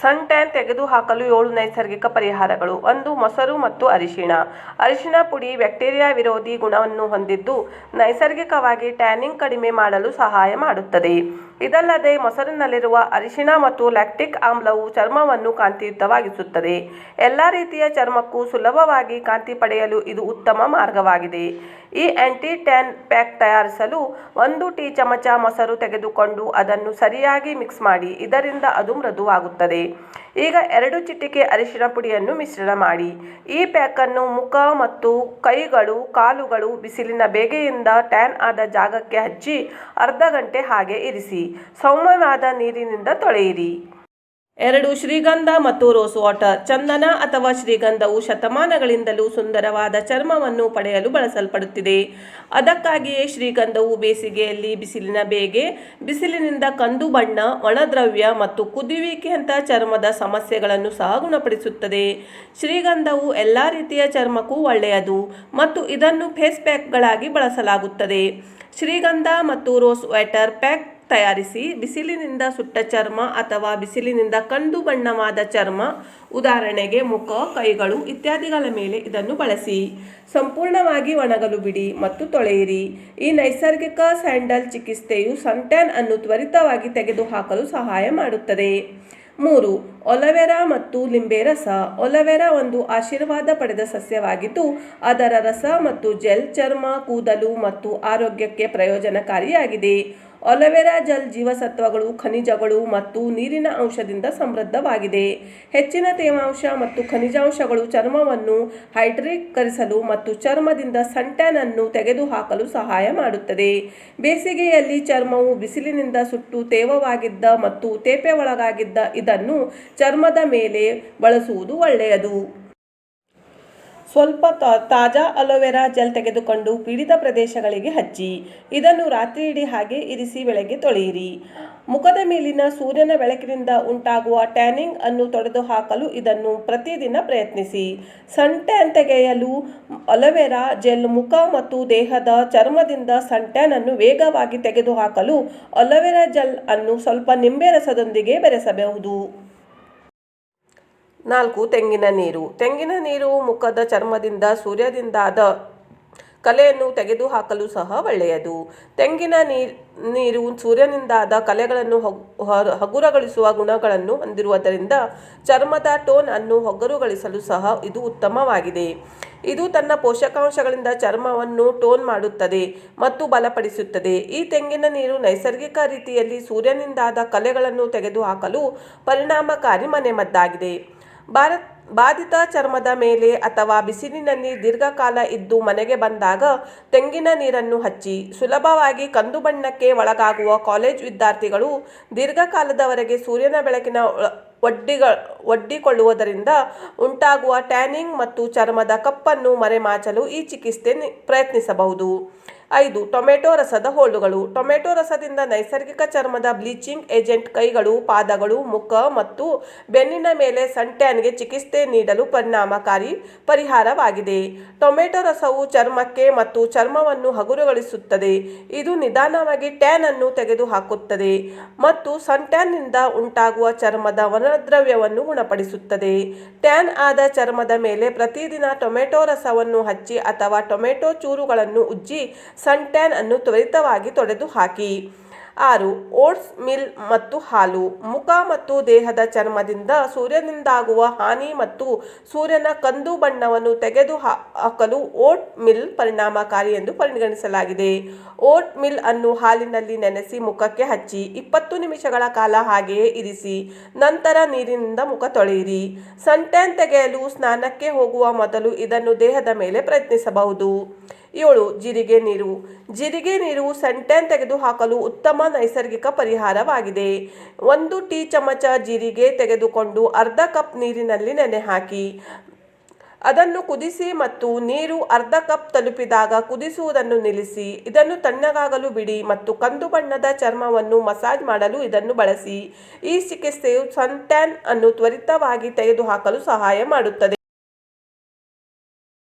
ಸನ್ tan ತೆಗೆದುಹಾಕಲು ಏಳು ನೈಸರ್ಗಿಕ ಪರಿಹಾರಗಳು, ಒಂದು ಮೊಸರು ಮತ್ತು ಅರಿಶಿಣ. ಅರಿಶಿಣ ಪುಡಿ ಬ್ಯಾಕ್ಟೀರಿಯಾ ವಿರೋಧಿ ಗುಣವನ್ನು ಹೊಂದಿದ್ದು ನೈಸರ್ಗಿಕವಾಗಿ ಟ್ಯಾನಿಂಗ್ ಕಡಿಮೆ ಮಾಡಲು ಸಹಾಯ ಮಾಡುತ್ತದೆ. ಇದಲ್ಲದೆ ಮೊಸರಿನಲ್ಲಿರುವ ಅರಿಶಿಣ ಮತ್ತು ಲ್ಯಾಕ್ಟಿಕ್ ಆಮ್ಲವು ಚರ್ಮವನ್ನು ಕಾಂತಿಯುತವಾಗಿಸುತ್ತದೆ. ಎಲ್ಲ ರೀತಿಯ ಚರ್ಮಕ್ಕೂ ಸುಲಭವಾಗಿ ಕಾಂತಿ ಪಡೆಯಲು ಇದು ಉತ್ತಮ ಮಾರ್ಗವಾಗಿದೆ. ಈ ಆಂಟಿ ಟ್ಯಾನ್ ಪ್ಯಾಕ್ ತಯಾರಿಸಲು ಒಂದು ಟೀ ಚಮಚ ಮೊಸರು ತೆಗೆದುಕೊಂಡು ಅದನ್ನು ಸರಿಯಾಗಿ ಮಿಕ್ಸ್ ಮಾಡಿ, ಇದರಿಂದ ಅದು ಮೃದುವಾಗುತ್ತದೆ. ಈಗ ಎರಡು ಚಿಟಿಕೆ ಅರಿಶಿನ ಪುಡಿಯನ್ನು ಮಿಶ್ರಣ ಮಾಡಿ. ಈ ಪ್ಯಾಕನ್ನು ಮುಖ ಮತ್ತು ಕೈಗಳು, ಕಾಲುಗಳು, ಬಿಸಿಲಿನ ಬೇಗೆಯಿಂದ ಟ್ಯಾನ್ ಆದ ಜಾಗಕ್ಕೆ ಹಚ್ಚಿ ಅರ್ಧ ಗಂಟೆ ಹಾಗೆ ಇರಿಸಿ. ಸೌಮ್ಯವಾದ ನೀರಿನಿಂದ ತೊಳೆಯಿರಿ. ಎರಡು ಶ್ರೀಗಂಧ ಮತ್ತು ರೋಸ್ ವಾಟರ್, ಚಂದನ ಅಥವಾ ಶ್ರೀಗಂಧವು ಶತಮಾನಗಳಿಂದಲೂ ಸುಂದರವಾದ ಚರ್ಮವನ್ನು ಪಡೆಯಲು ಬಳಸಲ್ಪಡುತ್ತಿದೆ. ಅದಕ್ಕಾಗಿಯೇ ಶ್ರೀಗಂಧವು ಬೇಸಿಗೆಯಲ್ಲಿ ಬಿಸಿಲಿನ ಬೇಗೆ, ಬಿಸಿಲಿನಿಂದ ಕಂದು ಬಣ್ಣ, ಒಣದ್ರವ್ಯ ಮತ್ತು ಕುದಿಯುವಿಕೆಯಂಥ ಚರ್ಮದ ಸಮಸ್ಯೆಗಳನ್ನು ಸಹ ಗುಣಪಡಿಸುತ್ತದೆ. ಶ್ರೀಗಂಧವು ಎಲ್ಲ ರೀತಿಯ ಚರ್ಮಕ್ಕೂ ಒಳ್ಳೆಯದು ಮತ್ತು ಇದನ್ನು ಫೇಸ್ ಪ್ಯಾಕ್ಗಳಾಗಿ ಬಳಸಲಾಗುತ್ತದೆ. ಶ್ರೀಗಂಧ ಮತ್ತು ರೋಸ್ ವಾಟರ್ ಪ್ಯಾಕ್ ತಯಾರಿಸಿ ಬಿಸಿಲಿನಿಂದ ಸುಟ್ಟ ಚರ್ಮ ಅಥವಾ ಬಿಸಿಲಿನಿಂದ ಕಂದು ಬಣ್ಣವಾದ ಚರ್ಮ, ಉದಾಹರಣೆಗೆ ಮುಖ, ಕೈಗಳು ಇತ್ಯಾದಿಗಳ ಮೇಲೆ ಇದನ್ನು ಬಳಸಿ. ಸಂಪೂರ್ಣವಾಗಿ ಒಣಗಲು ಬಿಡಿ ಮತ್ತು ತೊಳೆಯಿರಿ. ಈ ನೈಸರ್ಗಿಕ ಸ್ಯಾಂಡಲ್ ಚಿಕಿತ್ಸೆಯು ಸನ್ಟ್ಯಾನ್ ಅನ್ನು ತ್ವರಿತವಾಗಿ ತೆಗೆದುಹಾಕಲು ಸಹಾಯ ಮಾಡುತ್ತದೆ. ಮೂರು, ಒಲವೆರಾ ಮತ್ತು ಲಿಂಬೆ ರಸ. ಒಲವೆರಾ ಒಂದು ಆಶೀರ್ವಾದ ಪಡೆದ ಸಸ್ಯವಾಗಿದ್ದು, ಅದರ ರಸ ಮತ್ತು ಜೆಲ್ ಚರ್ಮ, ಕೂದಲು ಮತ್ತು ಆರೋಗ್ಯಕ್ಕೆ ಪ್ರಯೋಜನಕಾರಿಯಾಗಿದೆ. ಒಲವೆರಾ ಜೆಲ್ ಜೀವಸತ್ವಗಳು, ಖನಿಜಗಳು ಮತ್ತು ನೀರಿನ ಅಂಶದಿಂದ ಸಮೃದ್ಧವಾಗಿದೆ. ಹೆಚ್ಚಿನ ತೇವಾಂಶ ಮತ್ತು ಖನಿಜಾಂಶಗಳು ಚರ್ಮವನ್ನು ಹೈಡ್ರೀಕರಿಸಲು ಮತ್ತು ಚರ್ಮದಿಂದ ಸಂಟ್ಯಾನ್ ಅನ್ನು ತೆಗೆದುಹಾಕಲು ಸಹಾಯ ಮಾಡುತ್ತದೆ. ಬೇಸಿಗೆಯಲ್ಲಿ ಚರ್ಮವು ಬಿಸಿಲಿನಿಂದ ಸುಟ್ಟು ತೇವವಾಗಿದ್ದ ಮತ್ತು ತೇಪೆ ಒಳಗಾಗಿದ್ದ ಇದನ್ನು ಚರ್ಮದ ಮೇಲೆ ಬಳಸುವುದು ಒಳ್ಳೆಯದು. ಸ್ವಲ್ಪ ತಾಜಾ ಅಲೋವೆರಾ ಜೆಲ್ ತೆಗೆದುಕೊಂಡು ಪೀಡಿತ ಪ್ರದೇಶಗಳಿಗೆ ಹಚ್ಚಿ, ಇದನ್ನು ರಾತ್ರಿ ಇಡೀ ಹಾಗೆ ಇರಿಸಿ ಬೆಳಗ್ಗೆ ತೊಳೆಯಿರಿ. ಮುಖದ ಮೇಲಿನ ಸೂರ್ಯನ ಬೆಳಕಿನಿಂದ ಉಂಟಾಗುವ ಟ್ಯಾನಿಂಗ್ ಅನ್ನು ತೊಡೆದುಹಾಕಲು ಇದನ್ನು ಪ್ರತಿದಿನ ಪ್ರಯತ್ನಿಸಿ. ಸನ್ ಟ್ಯಾನ್ ತೆಗೆಯಲು ಅಲೋವೆರಾ ಜೆಲ್ ಮುಖ ಮತ್ತು ದೇಹದ ಚರ್ಮದಿಂದ ಸನ್ ಟ್ಯಾನ್ ಅನ್ನು ವೇಗವಾಗಿ ತೆಗೆದುಹಾಕಲು ಅಲೋವೆರಾ ಜೆಲ್ ಅನ್ನು ಸ್ವಲ್ಪ ನಿಂಬೆ ರಸದೊಂದಿಗೆ ಬೆರೆಸಬಹುದು. ನಾಲ್ಕು, ತೆಂಗಿನ ನೀರು. ತೆಂಗಿನ ನೀರು ಮುಖದ ಚರ್ಮದಿಂದ ಸೂರ್ಯದಿಂದಾದ ಕಲೆಯನ್ನು ತೆಗೆದುಹಾಕಲು ಸಹ ಒಳ್ಳೆಯದು. ತೆಂಗಿನ ನೀರು ಸೂರ್ಯನಿಂದಾದ ಕಲೆಗಳನ್ನು ಹಗುರಗೊಳಿಸುವ ಗುಣಗಳನ್ನು ಹೊಂದಿರುವುದರಿಂದ ಚರ್ಮದ ಟೋನ್ ಅನ್ನು ಹಗುರಗೊಳಿಸಲು ಸಹ ಇದು ಉತ್ತಮವಾಗಿದೆ. ಇದು ತನ್ನ ಪೋಷಕಾಂಶಗಳಿಂದ ಚರ್ಮವನ್ನು ಟೋನ್ ಮಾಡುತ್ತದೆ ಮತ್ತು ಬಲಪಡಿಸುತ್ತದೆ. ಈ ತೆಂಗಿನ ನೀರು ನೈಸರ್ಗಿಕ ರೀತಿಯಲ್ಲಿ ಸೂರ್ಯನಿಂದಾದ ಕಲೆಗಳನ್ನು ತೆಗೆದುಹಾಕಲು ಪರಿಣಾಮಕಾರಿ ಮನೆಮದ್ದಾಗಿದೆ. ಭಾರತ್ ಬಾಧಿತ ಚರ್ಮದ ಮೇಲೆ ಅಥವಾ ಬಿಸಿಲಿನಲ್ಲಿ ದೀರ್ಘಕಾಲ ಇದ್ದು ಮನೆಗೆ ಬಂದಾಗ ತೆಂಗಿನ ನೀರನ್ನು ಹಚ್ಚಿ ಸುಲಭವಾಗಿ ಕಂದು ಬಣ್ಣಕ್ಕೆ ಒಳಗಾಗುವ ಕಾಲೇಜ್ ವಿದ್ಯಾರ್ಥಿಗಳು ದೀರ್ಘಕಾಲದವರೆಗೆ ಸೂರ್ಯನ ಬೆಳಕಿನ ಒಡ್ಡಿಗ ಒಡ್ಡಿಕೊಳ್ಳುವುದರಿಂದ ಉಂಟಾಗುವ ಟ್ಯಾನಿಂಗ್ ಮತ್ತು ಚರ್ಮದ ಕಪ್ಪನ್ನು ಮರೆಮಾಚಲು ಈ ಚಿಕಿತ್ಸೆ ಪ್ರಯತ್ನಿಸಬಹುದು. ಐದು, ಟೊಮೆಟೊ ರಸದ ಹೋಳುಗಳು. ಟೊಮೆಟೊ ರಸದಿಂದ ನೈಸರ್ಗಿಕ ಚರ್ಮದ ಬ್ಲೀಚಿಂಗ್ ಏಜೆಂಟ್ ಕೈಗಳು, ಪಾದಗಳು, ಮುಖ ಮತ್ತು ಬೆನ್ನಿನ ಮೇಲೆ ಸನ್ಟ್ಯಾನ್ಗೆ ಚಿಕಿತ್ಸೆ ನೀಡಲು ಪರಿಣಾಮಕಾರಿ ಪರಿಹಾರವಾಗಿದೆ. ಟೊಮೆಟೊ ರಸವು ಚರ್ಮಕ್ಕೆ ಮತ್ತು ಚರ್ಮವನ್ನು ಹಗುರಗೊಳಿಸುತ್ತದೆ. ಇದು ನಿಧಾನವಾಗಿ ಟ್ಯಾನ್ ಅನ್ನು ತೆಗೆದುಹಾಕುತ್ತದೆ ಮತ್ತು ಸನ್ಟ್ಯಾನ್ನಿಂದ ಉಂಟಾಗುವ ಚರ್ಮದ ವನದ್ರವ್ಯವನ್ನು ಗುಣಪಡಿಸುತ್ತದೆ. ಟ್ಯಾನ್ ಆದ ಚರ್ಮದ ಮೇಲೆ ಪ್ರತಿದಿನ ಟೊಮೆಟೊ ರಸವನ್ನು ಹಚ್ಚಿ ಅಥವಾ ಟೊಮೆಟೊ ಚೂರುಗಳನ್ನು ಉಜ್ಜಿ ಸನ್ ಟ್ಯಾನ್ ಅನ್ನು ತ್ವರಿತವಾಗಿ ತೊಡೆದು ಹಾಕಿ. ಆರು, ಓಟ್ಸ್ ಮಿಲ್ ಮತ್ತು ಹಾಲು. ಮುಖ ಮತ್ತು ದೇಹದ ಚರ್ಮದಿಂದ ಸೂರ್ಯನಿಂದಾಗುವ ಹಾನಿ ಮತ್ತು ಸೂರ್ಯನ ಕಂದು ಬಣ್ಣವನ್ನು ತೆಗೆದು ಹಾಕಲು ಓಟ್ ಮಿಲ್ ಪರಿಣಾಮಕಾರಿ ಎಂದು ಪರಿಗಣಿಸಲಾಗಿದೆ. ಓಟ್ ಮಿಲ್ ಅನ್ನು ಹಾಲಿನಲ್ಲಿ ನೆನೆಸಿ ಮುಖಕ್ಕೆ ಹಚ್ಚಿ ಇಪ್ಪತ್ತು ನಿಮಿಷಗಳ ಕಾಲ ಹಾಗೆಯೇ ಇರಿಸಿ, ನಂತರ ನೀರಿನಿಂದ ಮುಖ ತೊಳೆಯಿರಿ. ಸನ್ಟ್ಯಾನ್ ತೆಗೆಯಲು ಸ್ನಾನಕ್ಕೆ ಹೋಗುವ ಮೊದಲು ಇದನ್ನು ದೇಹದ ಮೇಲೆ ಪ್ರಯತ್ನಿಸಬಹುದು. ಏಳು, ಜೀರಿಗೆ ನೀರು. ಜೀರಿಗೆ ನೀರು ಸೆಂಟೆನ್ ತೆಗೆದುಹಾಕಲು ಉತ್ತಮ ನೈಸರ್ಗಿಕ ಪರಿಹಾರವಾಗಿದೆ. ಒಂದು ಟೀ ಚಮಚ ಜೀರಿಗೆ ತೆಗೆದುಕೊಂಡು ಅರ್ಧ ಕಪ್ ನೀರಿನಲ್ಲಿ ನೆನೆ ಹಾಕಿ. ಅದನ್ನು ಕುದಿಸಿ ಮತ್ತು ನೀರು ಅರ್ಧ ಕಪ್ ತಲುಪಿದಾಗ ಕುದಿಸುವುದನ್ನು ನಿಲ್ಲಿಸಿ. ಇದನ್ನು ತಣ್ಣಗಾಗಲು ಬಿಡಿ ಮತ್ತು ಕಂದು ಬಣ್ಣದ ಚರ್ಮವನ್ನು ಮಸಾಜ್ ಮಾಡಲು ಇದನ್ನು ಬಳಸಿ. ಈ ಚಿಕಿತ್ಸೆಯು ಸನ್ಟ್ಯಾನ್ ಅನ್ನು ತ್ವರಿತವಾಗಿ ತೆಗೆದುಹಾಕಲು ಸಹಾಯ ಮಾಡುತ್ತದೆ.